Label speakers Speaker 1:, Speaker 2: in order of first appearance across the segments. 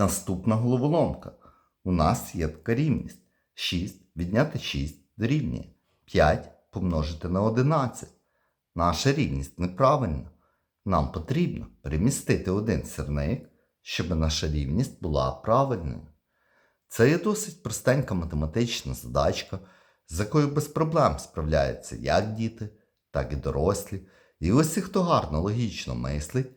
Speaker 1: Наступна головоломка. У нас є така рівність. 6 відняти 6 дорівнює 5 помножити на 11. Наша рівність неправильна. Нам потрібно перемістити один сірник, щоб наша рівність була правильною. Це є досить простенька математична задачка, з якою без проблем справляються як діти, так і дорослі. І усі, хто гарно логічно мислить,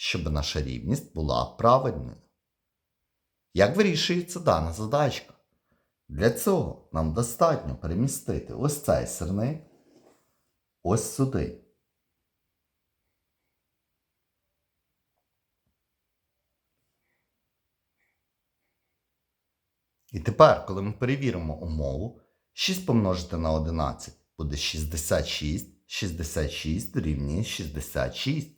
Speaker 1: щоб наша рівність була правильною. Як вирішується дана задачка? Для цього нам достатньо перемістити ось цей сирник ось сюди. І тепер, коли ми перевіримо умову, 6 помножити на 11 буде 66, 66 дорівнює 66.